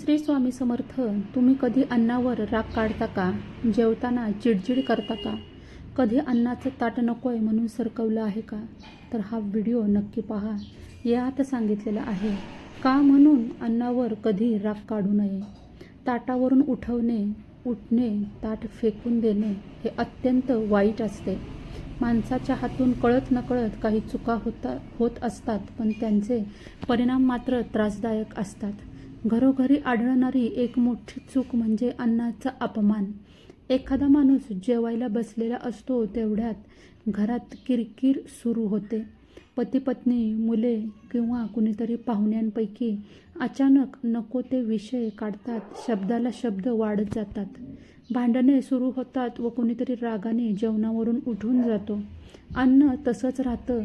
श्री स्वामी समर्थ तुम्ही कधी अन्नावर राग काढता का? जेवताना चिडचिड करता का? कधी अन्नाचं ताट नको आहे म्हणून सरकवलं आहे का? तर हा व्हिडिओ नक्की पहा. यात सांगितलेलं आहे का म्हणून अन्नावर कधी राग काढू नये? ताटावरून उठवणे उठणे ताट फेकून देणे हे अत्यंत वाईट असते. माणसाच्या हातून कळत नकळत काही चुका होता होत असतात पण त्यांचे परिणाम मात्र त्रासदायक असतात. घरोघरी आढळणारी एक मोठी चूक म्हणजे अन्नाचा अपमान. एखादा माणूस जेवायला बसलेला असतो तेवढ्यात घरात किरकिर सुरू होते. पती पत्नी मुले किंवा कुणीतरी पाहुण्यांपैकी अचानक नको ते विषय काढतात शब्दाला शब्द वाढत जातात. भांडणे सुरू होतात व कुणीतरी रागाने जेवणावरून उठून जातो. अन्न तसंच राहतं.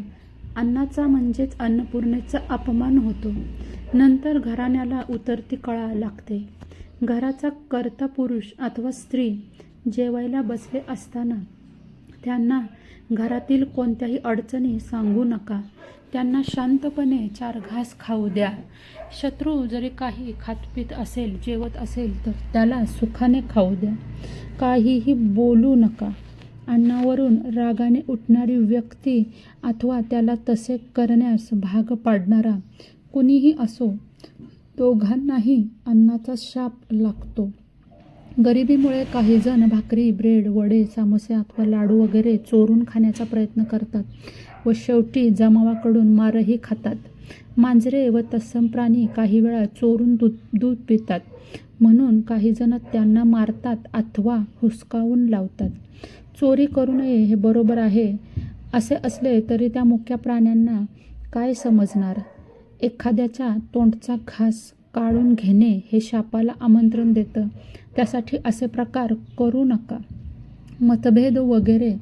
अन्नाचा म्हणजेच अन्नपूर्णेचा अपमान होतो. नंतर घराण्याला उतरती कळा लागते. घराचा कर्ता पुरुष अथवा स्त्री जेवायला बसले असताना त्यांना घरातील कोणत्याही अडचणी सांगू नका. त्यांना शांतपणे चार घास खाऊ द्या. शत्रू जरी काही खातपीत असेल जेवत असेल तर त्याला सुखाने खाऊ द्या. काहीही बोलू नका. अन्नावरून रागाने उठणारी व्यक्ती अथवा त्याला तसे करण्यास भाग पाडणारा कुणीही असो दोघांनाही अन्नाचा शाप लागतो. गरिबीमुळे काही जण भाकरी ब्रेड वडे समोसे अथवा लाडू वगैरे चोरून खाण्याचा प्रयत्न करतात व शेवटी जमावाकडून मारही खातात. मांजरे व तत्सम प्राणी काही वेळा चोरून दूध दूध पितात. म्हणून काही जण त्यांना मारतात अथवा हुसकावून लावतात. चोरी करू नये हे बरोबर आहे. असे असले तरी त्या मुक्या प्राण्यांना काय समजणार? एखाद्याच्या तोंडचा घास काढून घेणे हे शापाला आमंत्रण देतं. त्यासाठी असे प्रकार करू नका. मतभेद वगैरे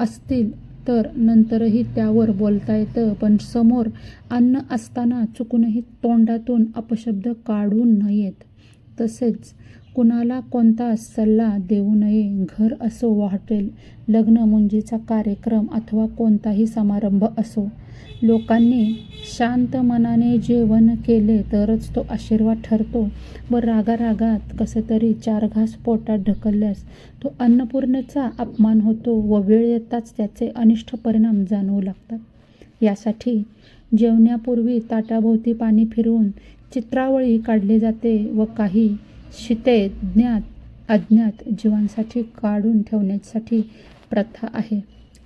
असतील तर नंतरही त्यावर बोलता येतं पण समोर अन्न असताना चुकूनही तोंडातून अपशब्द काढू नयेत. तसेच कुणाला कोणता सल्ला देऊ नये घर असो वा हॉटेल लग्न मुंजीचा कार्यक्रम अथवा कोणताही समारंभ असो. लोकांनी शांत मनाने जेवण केले तरच तो आशीर्वाद ठरतो. व रागारागात कसं तरी चार घास पोटात ढकलल्यास तो अन्नपूर्णेचा अपमान होतो व वेळ येताच त्याचे अनिष्ट परिणाम जाणवू लागतात. यासाठी जेवण्यापूर्वी ताटाभोवती पाणी फिरवून चित्रावळी काढली जाते व काही शिते ज्ञात अज्ञात जीवांसाठी काढून ठेवण्यासाठी प्रथा आहे.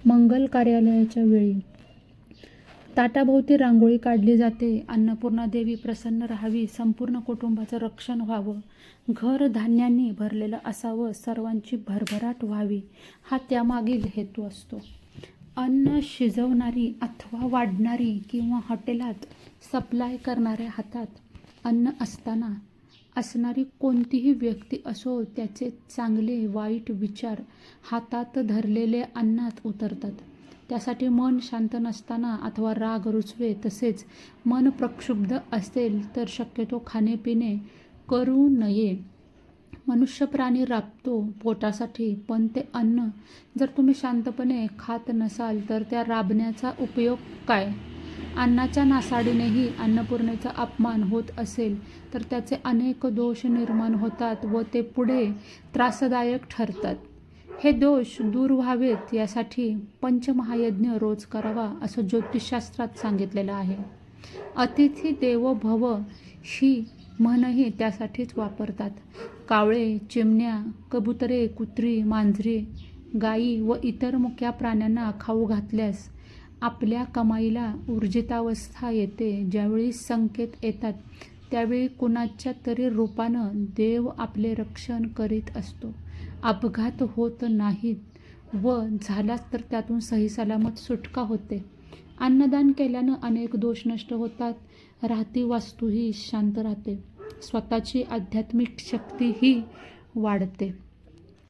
मंगल कार्यालयाच्या वेळी ताटाभोवती रांगोळी काढली जाते. अन्नपूर्णा देवी प्रसन्न राहावी संपूर्ण कुटुंबाचं रक्षण व्हावं घर धान्यांनी भरलेलं असावं सर्वांची भरभराट व्हावी हा त्यामागील हेतू असतो. अन्न शिजवणारी अथवा वाढणारी किंवा हॉटेलात सप्लाय करणाऱ्या हातात अन्न असताना असणारी कोणतीही व्यक्ती असो त्याचे चांगले वाईट विचार हातात धरलेले अन्नात उतरतात. त्यासाठी मन शांत नसताना अथवा राग रुचवे तसेच मन प्रक्षुब्ध असेल तर शक्यतो खाणेपिणे करू नये. मनुष्य प्राणी राबतो पोटासाठी पण ते अन्न जर तुम्ही शांतपणे खात नसाल तर त्या राबण्याचा उपयोग काय? अन्नाच्या नासाडीनेही अन्नपूर्णेचा अपमान होत असेल तर त्याचे अनेक दोष निर्माण होतात व ते पुढे त्रासदायक ठरतात. हे दोष दूर व्हावेत यासाठी पंचमहायज्ञ रोज करावा असं ज्योतिषशास्त्रात सांगितलेलं आहे. अतिथी देवो भव ही म्हणही त्यासाठीच वापरतात. कावळे चिमण्या कबुतरे कुत्री मांजरे गायी व इतर मुक्या प्राण्यांना खाऊ घातल्यास आपल्या कमाईला ऊर्जितावस्था येते ज्यावेळी संकेत येतात त्यावेळी कुणाच्या तरी रूपानं देव आपले रक्षण करीत असतो. अपघात होत नाहीत व झालाच तर त्यातून सही सलामत सुटका होते. अन्नदान केल्यानं अनेक दोष नष्ट होतात राहती वास्तूही शांत राहते. स्वतःची आध्यात्मिक शक्तीही वाढते.